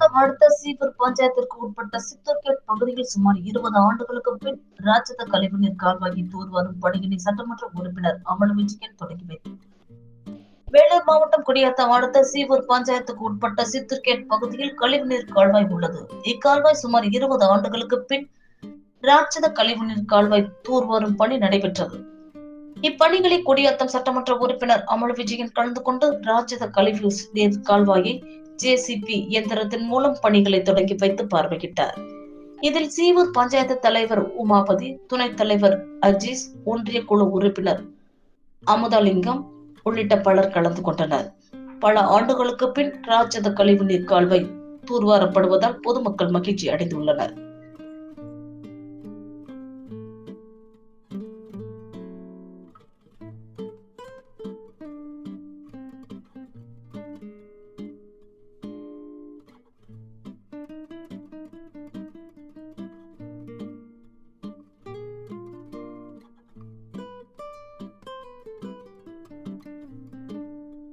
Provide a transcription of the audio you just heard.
குடியாத்தம் அடுத்த சீபர் பஞ்சாயத்திற்கு உட்பட்ட சித்தர்கேட் பகுதியில் சுமார் இருபது ஆண்டுகளுக்கு பின் ராஜத கழிவுநீர் கால்வாயை தூர்வாரும் பணியினை சட்டமன்ற உறுப்பினர் அமல் விஜயன் தொடங்கி வைத்தார். வேலூர் மாவட்டம் குடியாத்தம் அடுத்த சீவூர் பஞ்சாயத்துக்கு உட்பட்ட சித்தர்கேட் பகுதியில் கழிவுநீர் கால்வாய் உள்ளது. இக்கால்வாய் சுமார் இருபது ஆண்டுகளுக்கு பின் ராட்சத கழிவுநீர் கால்வாய் தூர்வாரும் பணி நடைபெற்றது. இப்பணிகளை குடியாத்தம் சட்டமன்ற உறுப்பினர் அமல் விஜயன் கலந்து கொண்டு ராட்சத கழிவு நீர் கால்வாயை ஜேசிபி இயந்திரத்தின் மூலம் பணிகளை தொடங்கி வைத்து பார்வையிட்டார். இதில் சீவூர் பஞ்சாயத்து தலைவர் உமாபதி துணைத் தலைவர் அஜீஸ் ஒன்றிய குழு உறுப்பினர் அமுதலிங்கம் உள்ளிட்ட பலர் கலந்து கொண்டனர். பல ஆண்டுகளுக்கு பின் ராட்சத கழிவுநீர் கால்வாய் தூர்வாரப்படுவதால் பொதுமக்கள் மகிழ்ச்சி அடைந்துள்ளனர்.